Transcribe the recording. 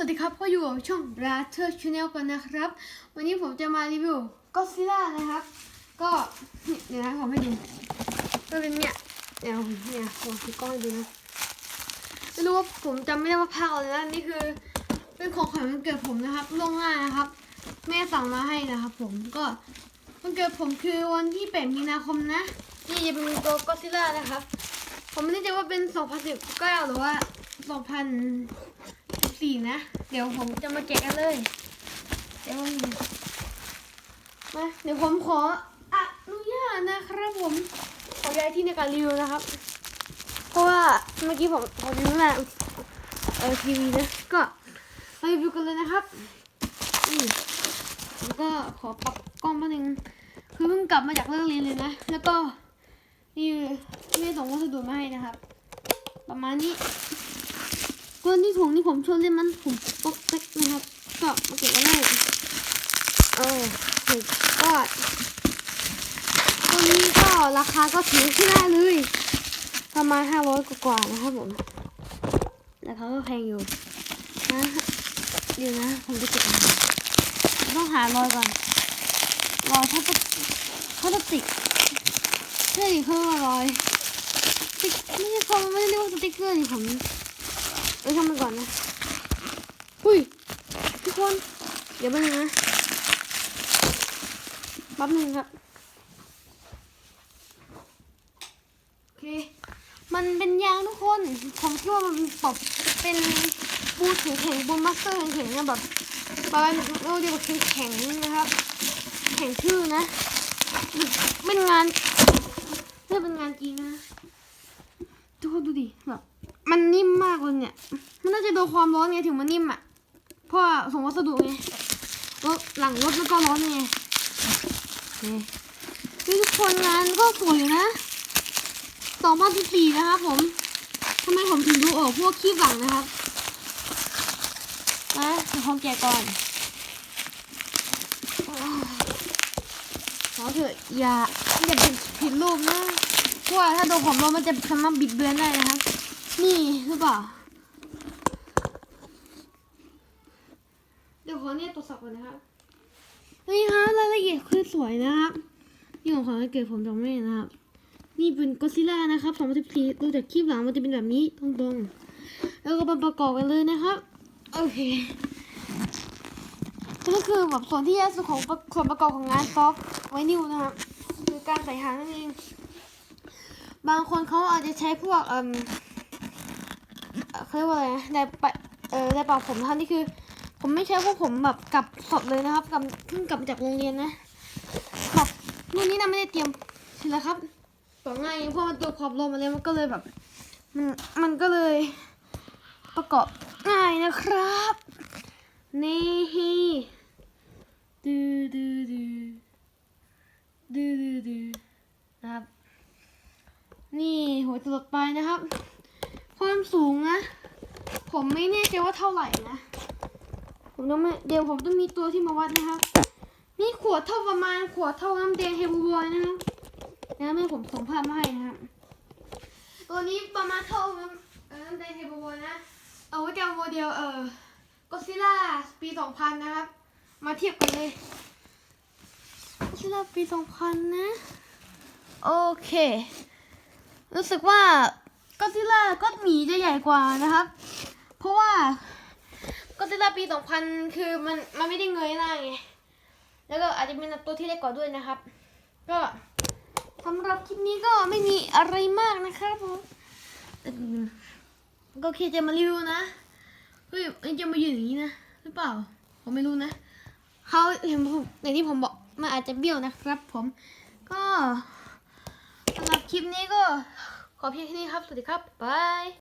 สวัสดีครับก็อยู่กับช่อง r a t e r Channel กันนะครับ วันนี้ผมจะมารีวิวก็ซิล่านะครับ ก็เดี๋ยวนะผมให้ดูก็เป็นเนี่ยเดี๋ยวเนี่ยผมถือกล้องให้ดูนะไม่รู้ว่าผมจำไม่ได้ว่าภาคอะไรนะนี่คือเป็นของขวัญวันเกิดผมนะครับล่วงหน้านะครับ แม่สั่งมาให้นะครับ ผมก็วันเกิดผมคือวันที่8มีนาคมนะนี่จะเป็นตัวก็ซิล่านะครับ ผมไม่แน่ใจว่าเป็น 2019 หรือว่า 2014นะ เดี๋ยวผมจะมาแกะกันเลย เดี๋ยวมามาเดี๋ยวผมขออนุญาตนะครับผมขอย้ายที่ในการรีวิวนะครับ เพราะว่าเมื่อกี้ผมผมรีวิวหน้าเออทีวีนะก็มารีวิวกันเลยนะครับนี่แล้วก็ขอปรับกล้องแป๊บนึงคือเพิ่งกลับมาจากเลิกเรียนเลยนะ แล้วก็นี่แม่ส่งวัสดุมาให้นะครับ ประมาณนี้ ก้อนที่ถุงนี่ผมชอบเล่นมันผมป๊อกเป๊กนะครับ ก็มาเก็บไว้เลยเออถูกก็ตัวนี้ก็ราคาก็ถือที่ได้เลย ประมาณห้าร้อยกว่าๆนะครับผมราคาก็แพงอยู่นะเดี๋ยวนะ ผมจะเก็บมาต้องหารอยก่อนรอยพลาสติกพลาสติกใช่เพิ่มมาร้อยติ๊กไม่ใช่เขาไม่ได้เรียกว่าสติ๊กเกอร์นี่ผม เอ้ยทำมันก่อนนะหุ้ยทุกคน เดี๋ยวแป๊บนึงนะแป๊บนึงครับโอเค มันเป็นยางทุกคนผมคิดว่ามันปรับเป็นบูทแข็งๆบูทมัสเตอร์แข็งๆนะแบบประมาณเราเรียกว่าแข็งๆนะครับ แข็งชื่อนะเป็นงานนี่เป็นงานจริงนะทุกคนดูดิแบบมั นิ่มมากเลยเนี่ย มันน่าจะโดนความร้อนไงถึงมันนิ่มอะ เพราะส่งวัสดุไงรถหลังรถมันก็ร้อนไงนี่ทุกคนงานก็สวยอยู่นะ2014นะครับผมทำไมผมถึงดูออกพวกขี้หลังนะครับนะเดี๋ยวผมแกะก่อนขอเถอะอย่าอย่าเป็นผิดรูปนะเพราะว่าถ้าโดนผมร้อนมันจะสามารถบิดเบือนได้นะครับ นี่หรือเปล่า เดี๋ยวขอเนี่ยตรวจสอบก่อนนะครับนี่ครับรายละเอียดคือสวยนะครับนี่ของขวัญวันเกิดผมจากแม่นะครับ นี่เป็นก็ซิล่านะครับ2014ดูจากคลิปหลังมันจะเป็นแบบนี้ตรงๆ แล้วก็มาประกอบกันเลยนะครับ โอเคนี่ก็คือแบบส่วนที่แยกส่วนของประส่วนประกอบของงานซอฟไว้นิ้วนะครับคือการใส่หางนั่นเอง บางคนเขาอาจจะใช้พวกเอ่มเอ่อ เขาเรียกว่าอะไรนะในปะเอ่อในป่าผมท่านนี่คือ ผมไม่ใช้พวกผมแบบกลับสดเลยนะครับกลับเพิ่งกลับจากโรงเรียนนะแบบรุ่นนี้นะไม่ได้เตรียมเสร็จแล้วครับต่อง่ายเพราะมันตัวความลมมาเลยมันก็เลยแบบมันมันก็เลยประกอบง่ายนะครับนี่ดูดูดูดูดูดูนะครับ นี่หัวจรดปลายนะครับ ความสูงนะ ผมไม่แน่ใจว่าเท่าไหร่นะ ผมต้องเดี๋ยวผมต้องมีตัวที่มาวัดนะครับ นี่ขวดเท่าประมาณขวดเท่าน้ำแดงเฮลบอยนะครับนะแม่ผมส่งภาพมาให้นะครับ ตัวนี้ประมาณเท่าน้ำเอ่อน้ำแดงเฮลบอยนะ เอาไว้กับโมเดลเออก็ซิล่าปี2000นะครับ มาเทียบกันเลยก็ซิล่าปี2000นะ โอเค รู้สึกว่าก็ซิล่าก็หมีจะใหญ่กว่านะครับ เพราะว่าก็ซิล่าปี 2000 คือมันมันไม่ได้เงยหน้าไง แล้วก็อาจจะเป็นตัวที่เล็กกว่าด้วยนะครับ ก็สำหรับคลิปนี้ก็ไม่มีอะไรมากนะครับผมก็แค่จะมารีวิวนะเฮ้ยมันจะมายืนอย่างนี้นะหรือเปล่า ผมไม่รู้นะเขาเห็นผมอย่างที่ผมบอกมันอาจจะเบี้ยวนะครับผม ก็สำหรับคลิปนี้ก็ขอเพียงแค่นี้ครับ สวัสดีครับบาย